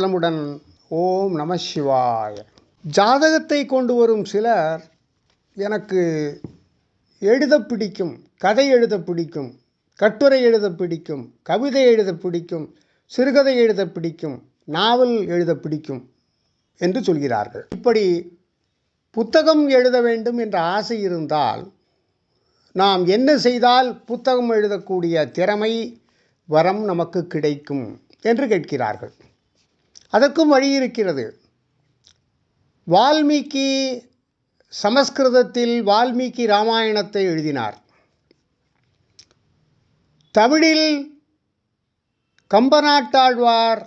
வளமுடன் ஓம் நம சிவாய. ஜாதகத்தை கொண்டு வரும் சிலர் எனக்கு எழுத பிடிக்கும் கதை எழுத பிடிக்கும் கட்டுரை எழுத பிடிக்கும் கவிதை எழுத பிடிக்கும் சிறுகதை எழுத பிடிக்கும் நாவல் எழுத பிடிக்கும் என்று சொல்கிறார்கள். இப்படி புத்தகம் எழுத வேண்டும் என்ற ஆசை இருந்தால் நாம் என்ன செய்தால் புத்தகம் எழுதக்கூடிய திறமை வரம் நமக்கு கிடைக்கும் என்று கேட்கிறார்கள். அதற்கும் வழி இருக்கிறது. வால்மீகி சமஸ்கிருதத்தில் வால்மீகி ராமாயணத்தை எழுதினார். தமிழில் கம்பநாட்டாழ்வார்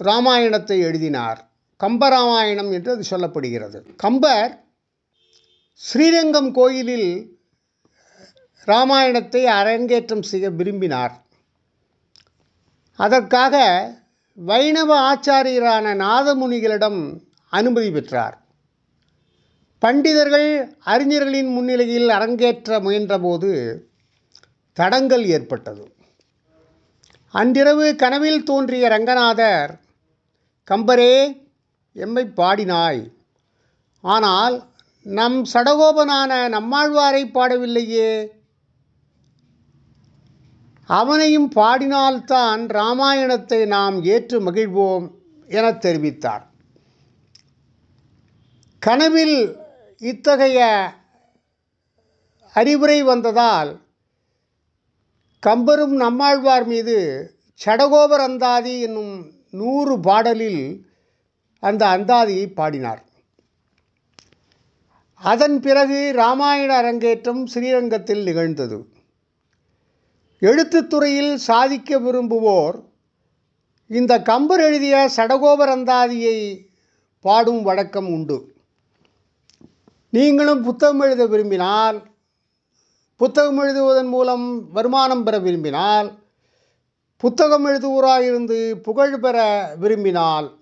ராமாயணத்தை எழுதினார். கம்பராமாயணம் என்று அது சொல்லப்படுகிறது. கம்பர் ஸ்ரீரங்கம் கோயிலில் ராமாயணத்தை அரங்கேற்றம் செய்ய விரும்பினார். அதற்காக வைணவ ஆச்சாரியரான நாதமுனிகளிடம் அனுமதி பெற்றார். பண்டிதர்கள் அறிஞர்களின் முன்னிலையில் அரங்கேற்ற முயன்றபோது தடங்கல் ஏற்பட்டது. அன்றிரவு கனவில் தோன்றிய ரங்கநாதர் கம்பரே எம்மை பாடினாய். ஆனால் நம் சடகோபனான நம்மாழ்வாரை பாடவில்லையே. அவனையும் பாடினால்தான் ராமாயணத்தை நாம் ஏற்று மகிழ்வோம் என தெரிவித்தார். கனவில் இத்தகைய அறிவுரை வந்ததால் கம்பரும் நம்மாழ்வார் மீது சடகோபர் அந்தாதி என்னும் நூறு பாடலில் அந்த அந்தாதியை பாடினார். அதன் பிறகு ராமாயண அரங்கேற்றம் ஸ்ரீரங்கத்தில் நிகழ்ந்தது. எழுத்துத்துறையில் சாதிக்க விரும்புவோர் இந்த கம்பர் எழுதிய சடகோபரந்தாதியை பாடும் வழக்கம் உண்டு. நீங்களும் புத்தகம் எழுத விரும்பினால் புத்தகம் எழுதுவதன் மூலம் வருமானம் பெற விரும்பினால் புத்தகம் எழுதுவோராயிருந்து புகழ் பெற விரும்பினால்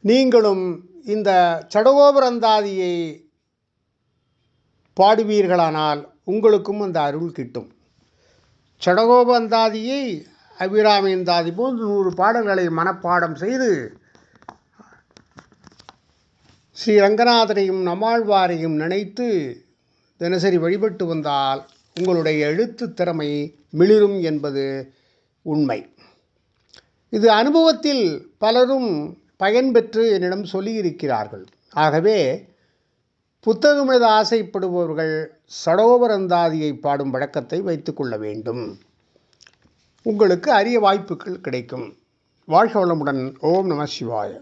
நீங்களும் இந்த சடகோபரந்தாதியை பாடுவீர்களானால் உங்களுக்கும் அந்த அருள் கிட்டும். சடகோபந்தாதியை அபிராமியந்தாதி போன்று நூறு பாடல்களை மனப்பாடம் செய்து ஸ்ரீ ரங்கநாதனையும் நம்மாழ்வாரையும் நினைத்து தினசரி வழிபட்டு வந்தால் உங்களுடைய எழுத்து திறமை மிளிரும் என்பது உண்மை. இது அனுபவத்தில் பலரும் பயன்பெற்று என்னிடம் சொல்லியிருக்கிறார்கள். ஆகவே புத்தகம் எழுத ஆசைப்படுபவர்கள் சடோபரந்தாதியை பாடும் வழக்கத்தை வைத்துக்கொள்ள வேண்டும். உங்களுக்கு அரிய வாய்ப்புகள் கிடைக்கும். வாழ்க வளமுடன். ஓம் நம சிவாய.